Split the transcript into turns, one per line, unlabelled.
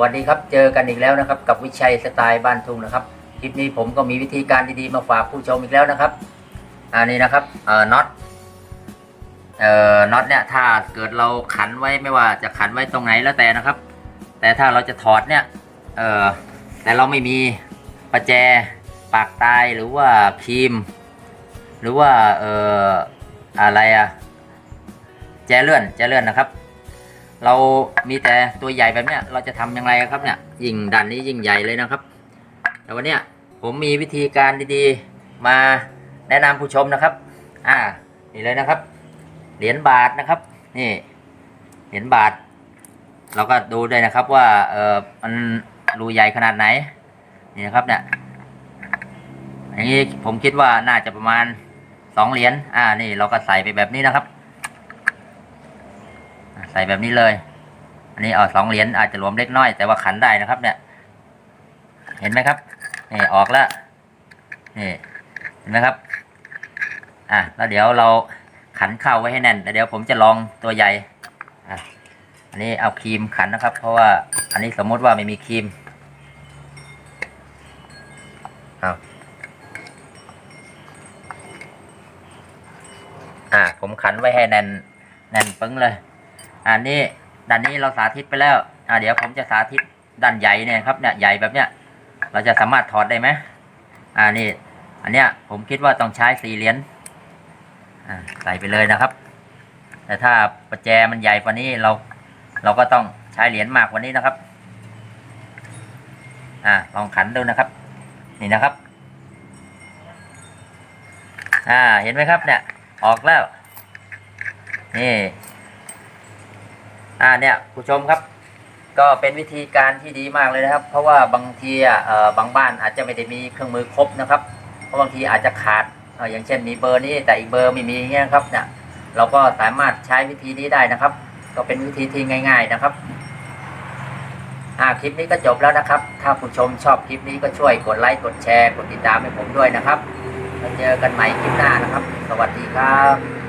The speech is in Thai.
วัสดีครับ เจอกันอีกแล้วนะครับ กับวิชัยสไตล์บ้านทุ่งนะครับ คลิปนี้ผมก็มีวิธีการดีๆมาฝากผู้ชมอีกแล้วนะครับ อันนี้นะครับเอ่อน็อตเอ่อน็อตเนี่ยถ้าเกิดเราขันไว้ไม่ว่าจะขันไว้ตรงไหนแล้วแต่นะครับ แต่ถ้าเราจะถอดเนี่ยเอ่อแต่เราไม่มีประแจปากตายหรือว่าครีม หรือว่าเอ่ออะไรอะแจเลื่อนแจเลื่อนนะครับ เรามีแต่ตัวใหญ่แบบเนี้ยเราจะทำอย่างไรครับเนี่ยยิ่งดันนี้ยิ่งใหญ่เลยนะครับ แต่วันเนี้ยผมมีวิธีการดีๆ มาแนะนำผู้ชมนะครับ อ่า นี่เลยนะครับ เหรียญบาทนะครับ นี่ เหรียญบาท เราก็ดูด้วยนะครับว่า เออมันรูใหญ่ขนาดไหน นี่นะครับเนี่ย อย่างนี้ผมคิดว่าน่าจะประมาณสองเหรียญ อ่า นี่เราก็ใส่ไปแบบนี้นะครับ ใส่แบบนี้เลย อันนี้เอาสองเหรียญอาจจะรวมเล็กน้อย แต่ว่าขันได้นะครับ เนี่ย เห็นไหมครับนี่ออกแล้วนี่เห็นไหมครับ อะแล้วเดี๋ยวเราขันเข้าไว้ให้แน่นแล้วเดี๋ยวผมจะลองตัวใหญ่อะอันนี้เอาครีมขันนะครับ เพราะว่าอันนี้สมมติว่าไม่มีครีมเอาอะผมขันไว้ให้แน่นแน่นปึ้งเลย อันนี้ด้านนี้เราสาธิตไปแล้ว อ่าเดี๋ยวผมจะสาธิตด้านใหญ่เนี่ยครับเนี่ยใหญ่แบบเนี้ยเราจะสามารถถอดได้ไหมอ่านี่ อันเนี้ยผมคิดว่าต้องใช้สี่เหรียญอ่าใส่ไปเลยนะครับ แต่ถ้าประแจมันใหญ่กว่านี้เรา เราก็ต้องใช้เหรียญมากกว่านี้นะครับ อ่าลองขันดูนะครับ นี่นะครับ อ่าเห็นไหมครับเนี่ยออกแล้ว นี่ อ่าเนี่ยผู้ชมครับ ก็เป็นวิธีการที่ดีมากเลยนะครับ เพราะว่าบางทีอะเอ่อบางบ้านอาจจะไม่ได้มีเครื่องมือครบนะครับเพราะบางทีอาจจะขาดอ่ออย่างเช่นมีเบอร์นี้แต่อีกเบอร์ไม่มีอย่างเงี้ยครับเนี่ยเราก็สามารถใช้วิธีนี้ได้นะครับ ก็เป็นวิธีที่ง่าย ๆนะครับอ่าคลิปนี้ก็จบแล้วนะครับ ถ้าผู้ชมชอบคลิปนี้ก็ช่วยกดไลค์กดแชร์กดติดตามให้ผมด้วยนะครับแล้วเจอกันใหม่คลิปหน้านะครับ สวัสดีครับ